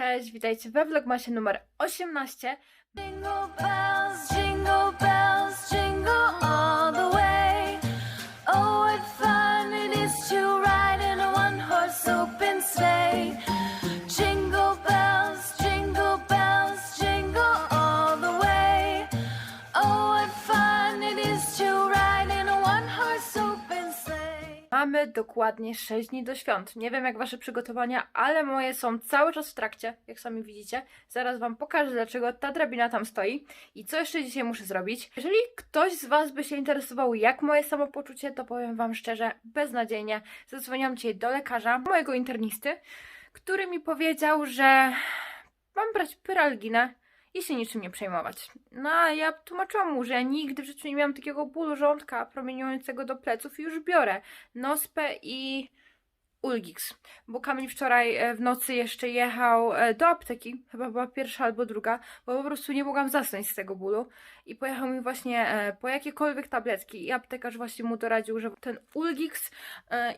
Cześć, witajcie we vlogmasie numer 18. Jingle bells, jingle bells, Mamy dokładnie 6 dni do świąt. Nie wiem jak wasze przygotowania, ale moje są cały czas w trakcie, jak sami widzicie. Zaraz wam pokażę, dlaczego ta drabina tam stoi i co jeszcze dzisiaj muszę zrobić. Jeżeli ktoś z was by się interesował, jak moje samopoczucie, to powiem wam szczerze, beznadziejnie. Zadzwoniłam dzisiaj do lekarza, mojego internisty, który mi powiedział, że mam brać pyralginę i się niczym nie przejmować. No a ja tłumaczyłam mu, że nigdy w życiu nie miałam takiego bólu żołądka promieniującego do pleców i już biorę Nospę i Ulgix. Bo Kamil wczoraj e, w nocy jeszcze jechał e, do apteki, chyba była pierwsza albo druga, bo po prostu nie mogłam zasnąć z tego bólu. I pojechał mi właśnie e, po jakiekolwiek tabletki i aptekarz właśnie mu doradził, że ten Ulgix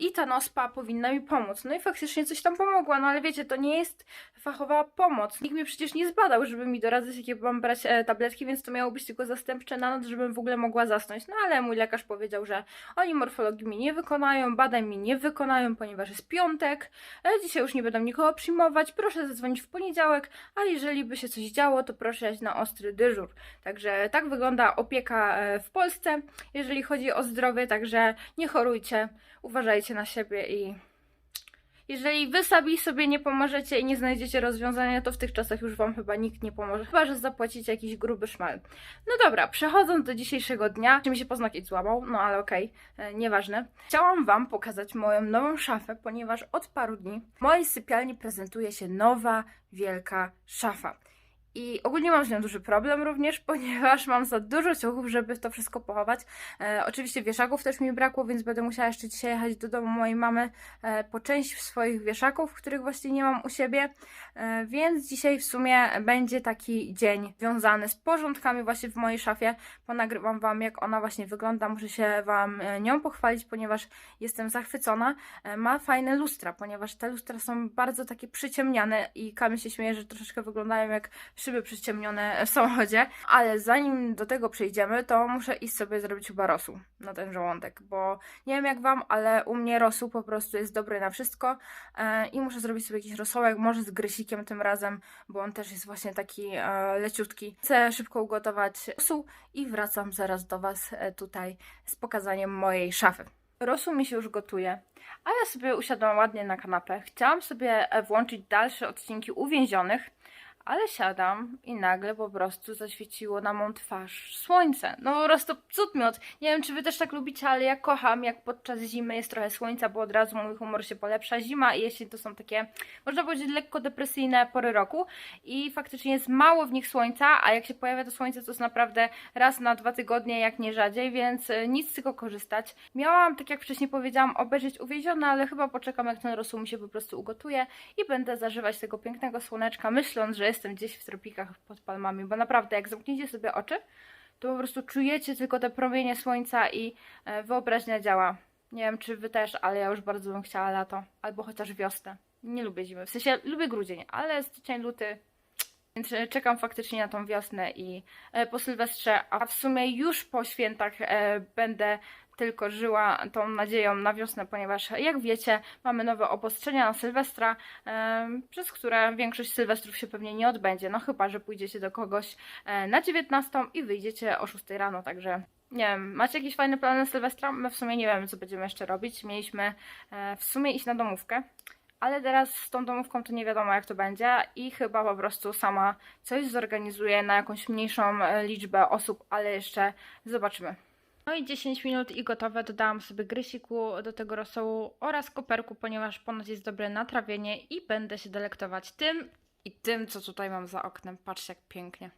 i ta Nospa powinna mi pomóc. No i faktycznie coś tam pomogła, no ale wiecie, to nie jest fachowa pomoc. Nikt mnie przecież nie zbadał, żeby mi doradzać, jakie mam brać tabletki, więc to miało być tylko zastępcze na noc, żebym w ogóle mogła zasnąć. No ale mój lekarz powiedział, że oni morfologii mi nie wykonają, badań mi nie wykonają, ponieważ jest piątek. E, dzisiaj już nie będą nikogo przyjmować. Proszę zadzwonić w poniedziałek, a jeżeli by się coś działo, to proszę na ostry dyżur. Także tak wygląda opieka e, w Polsce, jeżeli chodzi o zdrowie, także nie chorujcie, uważajcie na siebie i jeżeli wy sami sobie nie pomożecie i nie znajdziecie rozwiązania, to w tych czasach już wam chyba nikt nie pomoże. Chyba, że zapłacicie jakiś gruby szmal. No dobra, przechodząc do dzisiejszego dnia, czy mi się poznakieć złamał, no ale okej, e, nieważne. Chciałam wam pokazać moją nową szafę, ponieważ od paru dni w mojej sypialni prezentuje się nowa, wielka szafa. I ogólnie mam z nią duży problem również, ponieważ mam za dużo ciuchów, żeby to wszystko pochować. E, oczywiście wieszaków też mi brakło, więc będę musiała jeszcze dzisiaj jechać do domu mojej mamy e, po część swoich wieszaków, których właśnie nie mam u siebie. E, więc dzisiaj w sumie będzie taki dzień związany z porządkami właśnie w mojej szafie. Ponagrywam Wam, jak ona właśnie wygląda. Muszę się Wam e, nią pochwalić, ponieważ jestem zachwycona. E, ma fajne lustra, ponieważ te lustra są bardzo takie przyciemniane i Kamil się śmieje, że troszeczkę wyglądają jak szyby przyciemnione w samochodzie. Ale zanim do tego przejdziemy, to muszę iść sobie zrobić chyba rosół na ten żołądek, bo nie wiem jak Wam, ale u mnie rosół po prostu jest dobry na wszystko e, i muszę zrobić sobie jakiś rosołek, może z grysikiem tym razem, bo on też jest właśnie taki e, leciutki. Chcę szybko ugotować rosół i wracam zaraz do Was e, tutaj z pokazaniem mojej szafy. Rosół mi się już gotuje, a ja sobie usiadłam ładnie na kanapę. Chciałam sobie włączyć dalsze odcinki uwięzionych, ale siadam i nagle po prostu zaświeciło na mą twarz słońce. No po prostu cud miód. Nie wiem, czy wy też tak lubicie, ale ja kocham, jak podczas zimy jest trochę słońca, bo od razu mój humor się polepsza. Zima i jesień to są takie, można powiedzieć, lekko depresyjne pory roku i faktycznie jest mało w nich słońca, a jak się pojawia to słońce, to jest naprawdę raz na dwa tygodnie, jak nie rzadziej, więc y, nic tego korzystać. Miałam, tak jak wcześniej powiedziałam, obejrzeć uwiezione, ale chyba poczekam, jak ten rosół mi się po prostu ugotuje i będę zażywać tego pięknego słoneczka, myśląc, że jestem gdzieś w tropikach pod palmami, bo naprawdę, jak zamkniecie sobie oczy, to po prostu czujecie tylko te promienie słońca i e, wyobraźnia działa. Nie wiem, czy wy też, ale ja już bardzo bym chciała lato, albo chociaż wiosnę. Nie lubię zimy, w sensie lubię grudzień, ale styczeń, luty, więc e, czekam faktycznie na tą wiosnę i e, po Sylwestrze, a w sumie już po świętach będę tylko żyła tą nadzieją na wiosnę, ponieważ jak wiecie, mamy nowe obostrzenia na Sylwestra, przez które większość Sylwestrów się pewnie nie odbędzie. No chyba, że pójdziecie do kogoś e, na 19 i wyjdziecie o 6 rano, także nie wiem, macie jakieś fajne plany Sylwestra? My w sumie nie wiemy, co będziemy jeszcze robić. Mieliśmy e, w sumie iść na domówkę, ale teraz z tą domówką to nie wiadomo jak to będzie i chyba po prostu sama coś zorganizuję na jakąś mniejszą e, liczbę osób, ale jeszcze zobaczymy. No i 10 minut i gotowe. Dodałam sobie grysiku do tego rosołu oraz koperku, ponieważ ponoć jest dobre na trawienie i będę się delektować tym i tym, co tutaj mam za oknem. Patrzcie jak pięknie.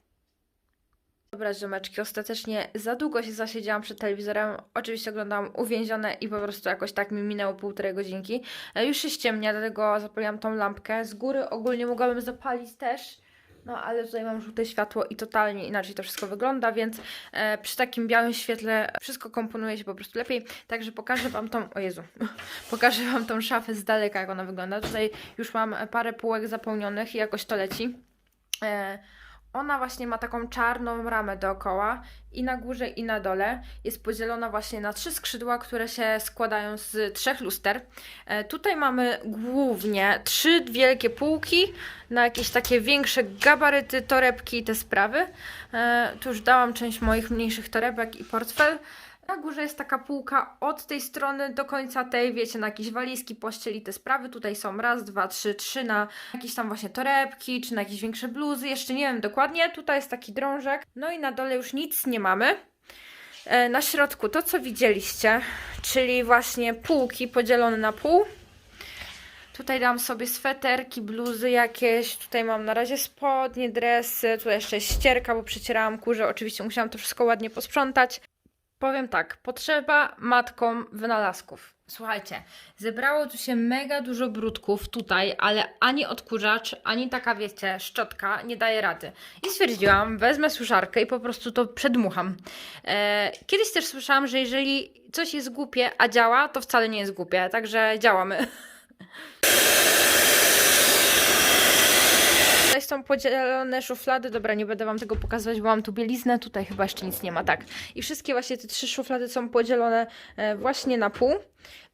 Dobra, ziomeczki, ostatecznie za długo się zasiedziałam przed telewizorem. Oczywiście oglądałam uwięzione i po prostu jakoś tak mi minęło półtorej godzinki. E, Już się ściemnia, dlatego zapaliłam tą lampkę. Z góry ogólnie mogłabym zapalić też, No ale tutaj mam żółte światło i totalnie inaczej to wszystko wygląda, więc e, przy takim białym świetle wszystko komponuje się po prostu lepiej. Także pokażę Wam tą, o Jezu, pokażę Wam tą szafę z daleka, jak ona wygląda. Tutaj już mam parę półek zapełnionych i jakoś to leci. E, ona właśnie ma taką czarną ramę dookoła i na górze i na dole. Jest podzielona właśnie na trzy skrzydła, które się składają z trzech luster. E, tutaj mamy głównie trzy wielkie półki na jakieś takie większe gabaryty, torebki i te sprawy. E, tu już dałam część moich mniejszych torebek i portfel. Na górze jest taka półka od tej strony do końca tej, wiecie, na jakieś walizki, pościeli, te sprawy. Tutaj są raz, dwa, trzy, trzy na jakieś tam właśnie torebki, czy na jakieś większe bluzy, jeszcze nie wiem dokładnie. Tutaj jest taki drążek. No i na dole już nic nie mamy. E, Na środku to, co widzieliście, czyli właśnie półki podzielone na pół. Tutaj dam sobie sweterki, bluzy jakieś. Tutaj mam na razie spodnie, dresy. Tutaj jeszcze ścierka, bo przecierałam kurze. Oczywiście musiałam to wszystko ładnie posprzątać. Powiem tak, potrzeba matkom wynalazków. Słuchajcie, zebrało tu się mega dużo brudków tutaj, ale ani odkurzacz, ani taka, wiecie, szczotka nie daje rady. I stwierdziłam, wezmę suszarkę i po prostu to przedmucham. E, kiedyś też słyszałam, że jeżeli coś jest głupie, a działa, to wcale nie jest głupie, także działamy. Tutaj są podzielone szuflady. Dobra, nie będę Wam tego pokazywać, bo mam tu bieliznę. Tutaj chyba jeszcze nic nie ma, tak. I wszystkie właśnie te trzy szuflady są podzielone e, właśnie na pół.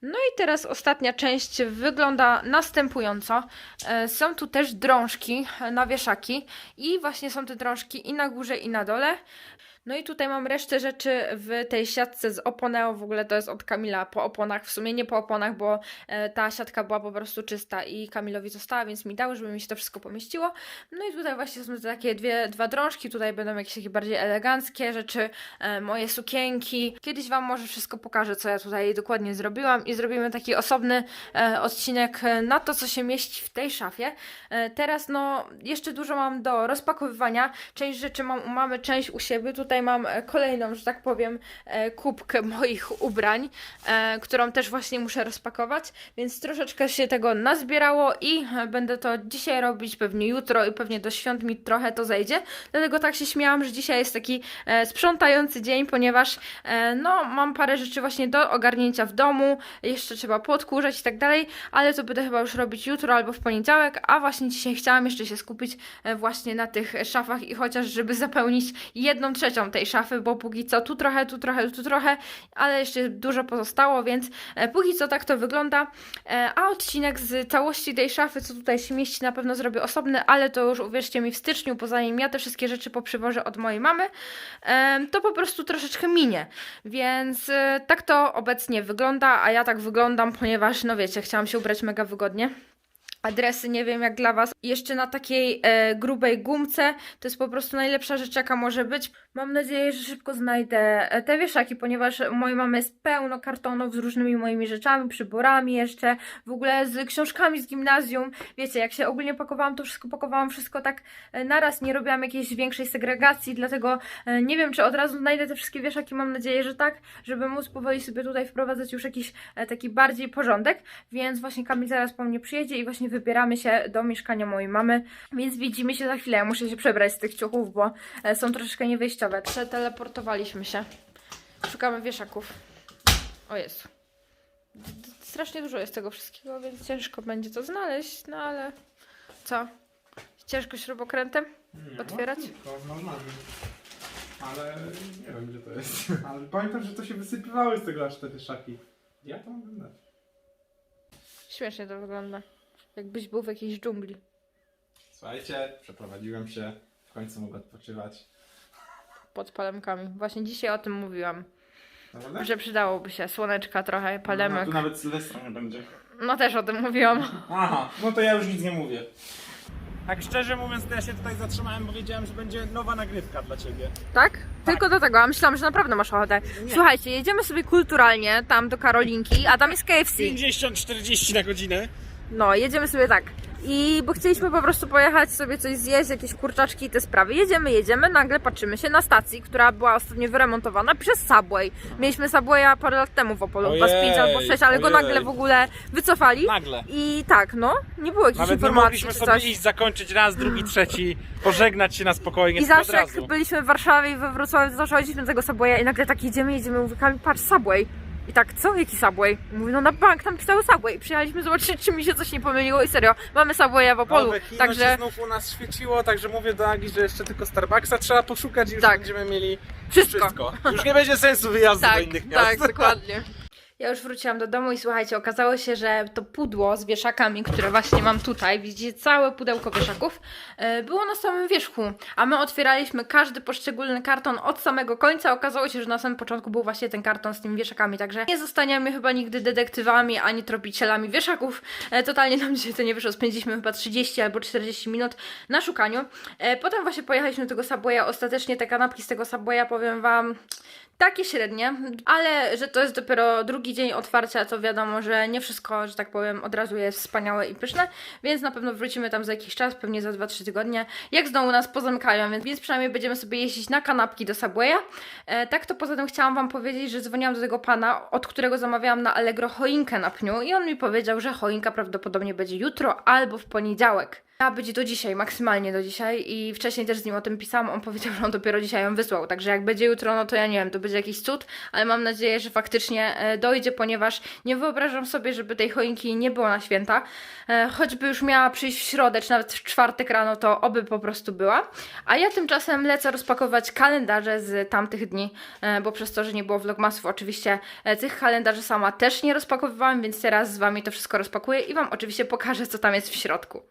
No i teraz ostatnia część wygląda następująco. E, Są tu też drążki e, na wieszaki i właśnie są te drążki i na górze i na dole. No i tutaj mam resztę rzeczy w tej siatce z Oponeo, w ogóle to jest od Kamila po oponach, w sumie nie po oponach, bo e, ta siatka była po prostu czysta i Kamilowi została, więc mi dał, żeby mi się to wszystko pomieściło. No i tutaj właśnie są takie dwie, dwa drążki, tutaj będą jakieś takie bardziej eleganckie rzeczy, e, moje sukienki. Kiedyś Wam może wszystko pokażę, co ja tutaj dokładnie zrobiłam i zrobimy taki osobny e, odcinek na to, co się mieści w tej szafie. Teraz no, jeszcze dużo mam do rozpakowywania, część rzeczy mam u mamy, część u siebie, tutaj mam e, kolejną, że tak powiem, e, kubkę moich ubrań, e, którą też właśnie muszę rozpakować, więc troszeczkę się tego nazbierało i będę to dzisiaj robić, pewnie jutro i pewnie do świąt mi trochę to zejdzie, dlatego tak się śmiałam, że dzisiaj jest taki sprzątający dzień, ponieważ no mam parę rzeczy właśnie do ogarnięcia w domu, jeszcze trzeba podkurzać i tak dalej, ale to będę chyba już robić jutro albo w poniedziałek, a właśnie dzisiaj chciałam jeszcze się skupić właśnie na tych szafach i chociaż żeby zapełnić jedną trzecią tej szafy, bo póki co tu trochę, tu trochę, tu trochę, ale jeszcze dużo pozostało, więc e, póki co tak to wygląda. E, a odcinek z całości tej szafy, co tutaj się mieści, na pewno zrobię osobny, ale to już uwierzcie mi w styczniu, bo zanim ja te wszystkie rzeczy poprzywożę od mojej mamy, e, to po prostu troszeczkę minie. Więc tak to obecnie wygląda, a ja tak wyglądam, ponieważ, no wiecie, chciałam się ubrać mega wygodnie adresy, nie wiem jak dla Was. Jeszcze na takiej e, grubej gumce to jest po prostu najlepsza rzecz, jaka może być. Mam nadzieję, że szybko znajdę e, te wieszaki, ponieważ mojej mamy jest pełno kartonów z różnymi moimi rzeczami, przyborami jeszcze, w ogóle z książkami z gimnazjum. Wiecie, jak się ogólnie pakowałam, to wszystko pakowałam wszystko tak e, naraz, nie robiłam jakiejś większej segregacji, dlatego e, nie wiem, czy od razu znajdę te wszystkie wieszaki, mam nadzieję, że tak, żeby móc powoli sobie tutaj wprowadzać już jakiś taki bardziej porządek, więc właśnie Kamil zaraz po mnie przyjedzie i właśnie wybieramy się do mieszkania mojej mamy, więc widzimy się za chwilę. Ja muszę się przebrać z tych ciuchów, bo są troszeczkę niewyjściowe. Przeteleportowaliśmy się. Szukamy wieszaków. O Jezu. D- Strasznie dużo jest tego wszystkiego, więc ciężko będzie to znaleźć, no ale co? Ciężko śrubokrętem? Nie, Otwierać? Normalnie. Ale nie wiem gdzie to jest. Ale pamiętam, że to się wysypywały z tego aż te wieszaki. Ja to dać. Śmiesznie to wygląda. Jakbyś był w jakiejś dżungli. Słuchajcie, przeprowadziłem się. W końcu mogę odpoczywać. Pod palemkami. Właśnie dzisiaj o tym mówiłam. Naprawdę? Że przydałoby się słoneczka trochę, palemek. No, tu nawet Sylwestra nie będzie. No też o tym mówiłam. Aha, no to ja już nic nie mówię. Tak szczerze mówiąc, to ja się tutaj zatrzymałem, bo wiedziałem, że będzie nowa nagrywka dla ciebie. Tak? Tylko do tego, a myślałam, że naprawdę masz ochotę. Słuchajcie, jedziemy sobie kulturalnie tam do Karolinki, a tam jest KFC. 50-40 na godzinę. No, jedziemy sobie tak. I bo chcieliśmy po prostu pojechać sobie coś zjeść, jakieś kurczaczki i te sprawy. Jedziemy, jedziemy, nagle patrzymy się na stacji, która była ostatnio wyremontowana przez Subway. Mieliśmy Subwaya parę lat temu w Opolu, chyba z Ojej, 5 albo 6, ale go ojej. nagle w ogóle wycofali. Nagle. I tak, no, nie było jakichś Nawet nie informacji mogliśmy czy sobie coś. iść, zakończyć raz, drugi, trzeci, pożegnać się na spokojnie, I tylko zawsze od jak razu. byliśmy w Warszawie i we Wrocławiu, to zawsze chodziliśmy do tego Subwaya i nagle tak jedziemy, jedziemy, mówię, Kamil, patrz, Subway. I tak, co? Jaki Subway? Mówi, no na bank tam pisały Subway. I przyjechaliśmy zobaczyć, czy mi się coś nie pomyliło i serio, mamy Subwaya w Opolu, Nowe kino także... się znów u nas świeciło, także mówię do Agi, że jeszcze tylko Starbucksa trzeba poszukać i już Tak. będziemy mieli Wszystko. wszystko. Już nie będzie sensu wyjazdu do Tak, innych miast. tak, dokładnie. Ja już wróciłam do domu i słuchajcie, okazało się, że to pudło z wieszakami, które właśnie mam tutaj, widzicie całe pudełko wieszaków, e, było na samym wierzchu, a my otwieraliśmy każdy poszczególny karton od samego końca. Okazało się, że na samym początku był właśnie ten karton z tymi wieszakami, także nie zostaniemy chyba nigdy detektywami ani tropicielami wieszaków. E, Totalnie nam dzisiaj to nie wyszło, spędziliśmy chyba 30 albo 40 minut na szukaniu. E, Potem właśnie pojechaliśmy do tego Subwaya, ostatecznie te kanapki z tego Subwaya, powiem Wam, takie średnie, ale że to jest dopiero drugi dzień otwarcia, to wiadomo, że nie wszystko, że tak powiem, od razu jest wspaniałe i pyszne, więc na pewno wrócimy tam za jakiś czas, pewnie za 2-3 tygodnie, jak znowu nas pozamykają, więc, więc przynajmniej będziemy sobie jeździć na kanapki do Subwaya. E, tak to poza tym chciałam Wam powiedzieć, że dzwoniłam do tego pana, od którego zamawiałam na Allegro choinkę na pniu i on mi powiedział, że choinka prawdopodobnie będzie jutro albo w poniedziałek. A być do dzisiaj, maksymalnie do dzisiaj. I wcześniej też z nim o tym pisałam, on powiedział, że on dopiero dzisiaj ją wysłał, także jak będzie jutro, no to ja nie wiem, to będzie jakiś cud, ale mam nadzieję, że faktycznie e, dojdzie, ponieważ nie wyobrażam sobie, żeby tej choinki nie było na święta, e, choćby już miała przyjść w środę, czy nawet w czwartek rano, to oby po prostu była, a ja tymczasem lecę rozpakować kalendarze z tamtych dni, e, bo przez to, że nie było vlogmasów, oczywiście tych kalendarzy sama też nie rozpakowywałam, więc teraz z Wami to wszystko rozpakuję i Wam oczywiście pokażę, co tam jest w środku.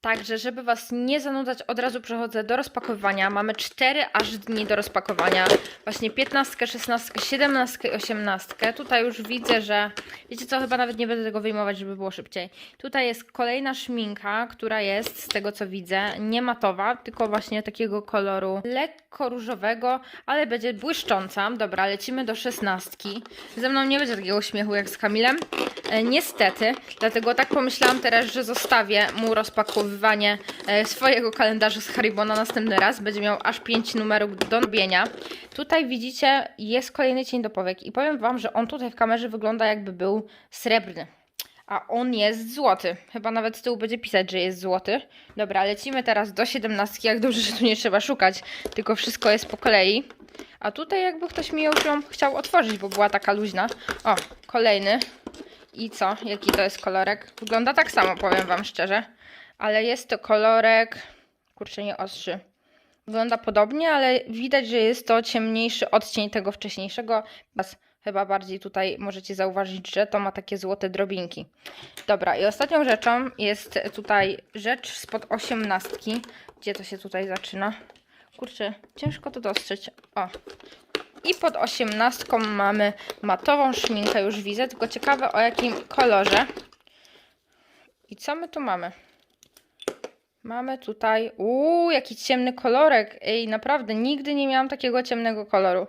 Także, żeby Was nie zanudzać, od razu przechodzę do rozpakowywania. Mamy 4 aż dni do rozpakowania. Właśnie 15, 16, 17 i 18. Tutaj już widzę, że... Wiecie co, chyba nawet nie będę tego wyjmować, żeby było szybciej. Tutaj jest kolejna szminka, która jest, z tego co widzę, nie matowa, tylko właśnie takiego koloru lekko różowego, ale będzie błyszcząca. Dobra, lecimy do 16. Ze mną nie będzie takiego śmiechu jak z Kamilem. E, niestety, dlatego tak pomyślałam teraz, że zostawię mu rozpakowywanie e, swojego kalendarza z Haribo na następny raz. Będzie miał aż 5 numerów do robienia. Tutaj widzicie, jest kolejny cień do powiek i powiem Wam, że on tutaj w kamerze wygląda jakby był srebrny. A on jest złoty. Chyba nawet z tyłu będzie pisać, że jest złoty. Dobra, lecimy teraz do 17. Jak dobrze, że tu nie trzeba szukać, tylko wszystko jest po kolei. A tutaj jakby ktoś mi ją chciał otworzyć, bo była taka luźna. O, kolejny. I co? Jaki to jest kolorek? Wygląda tak samo, powiem Wam szczerze. Ale jest to kolorek... Kurczę, nie ostrzy. Wygląda podobnie, ale widać, że jest to ciemniejszy odcień tego wcześniejszego. Chyba bardziej tutaj możecie zauważyć, że to ma takie złote drobinki. Dobra, i ostatnią rzeczą jest tutaj rzecz spod osiemnastki. Gdzie to się tutaj zaczyna? Kurczę, ciężko to dostrzec. O, i pod osiemnastką mamy matową szminkę, już widzę, tylko ciekawe o jakim kolorze. I co my tu mamy? Mamy tutaj, uuu, jaki ciemny kolorek. Ej, naprawdę, nigdy nie miałam takiego ciemnego koloru.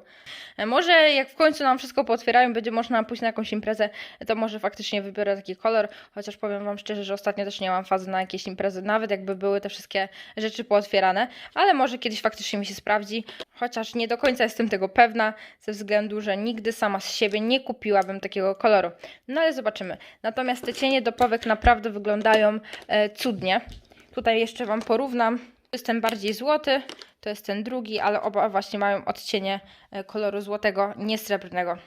E, Może jak w końcu nam wszystko pootwierają, będzie można pójść na jakąś imprezę, to może faktycznie wybiorę taki kolor, chociaż powiem Wam szczerze, że ostatnio też nie mam fazy na jakieś imprezy, nawet jakby były te wszystkie rzeczy pootwierane, ale może kiedyś faktycznie mi się sprawdzi, chociaż nie do końca jestem tego pewna, ze względu, że nigdy sama z siebie nie kupiłabym takiego koloru. No ale zobaczymy. Natomiast te cienie do naprawdę wyglądają e, cudnie. Tutaj jeszcze Wam porównam. To jest ten bardziej złoty, to jest ten drugi, ale oba właśnie mają odcienie e, koloru złotego, nie srebrnego.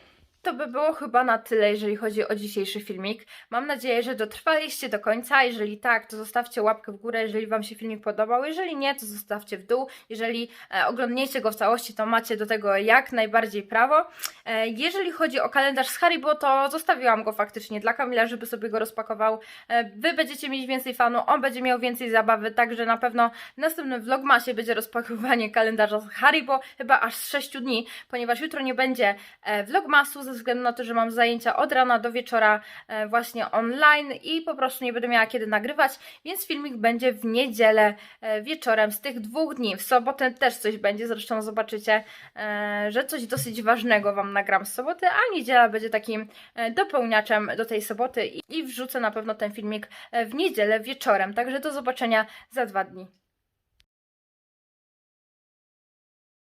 To by było chyba na tyle, jeżeli chodzi o dzisiejszy filmik. Mam nadzieję, że dotrwaliście do końca. Jeżeli tak, to zostawcie łapkę w górę, jeżeli Wam się filmik podobał. Jeżeli nie, to zostawcie w dół. Jeżeli e, oglądniecie go w całości, to macie do tego jak najbardziej prawo. E, jeżeli chodzi o kalendarz z Haribo, to zostawiłam go faktycznie dla Kamila, żeby sobie go rozpakował. E, Wy będziecie mieć więcej fanu, on będzie miał więcej zabawy, także na pewno w następnym vlogmasie będzie rozpakowanie kalendarza z Haribo, chyba aż z 6 dni, ponieważ jutro nie będzie e, vlogmasu ze względu na to, że mam zajęcia od rana do wieczora e, właśnie online i po prostu nie będę miała kiedy nagrywać, więc filmik będzie w niedzielę e, wieczorem z tych dwóch dni. W sobotę też coś będzie, zresztą zobaczycie, e, że coś dosyć ważnego Wam nagram z soboty, a niedziela będzie takim dopełniaczem do tej soboty i, wrzucę na pewno ten filmik w niedzielę wieczorem. Także do zobaczenia za dwa dni.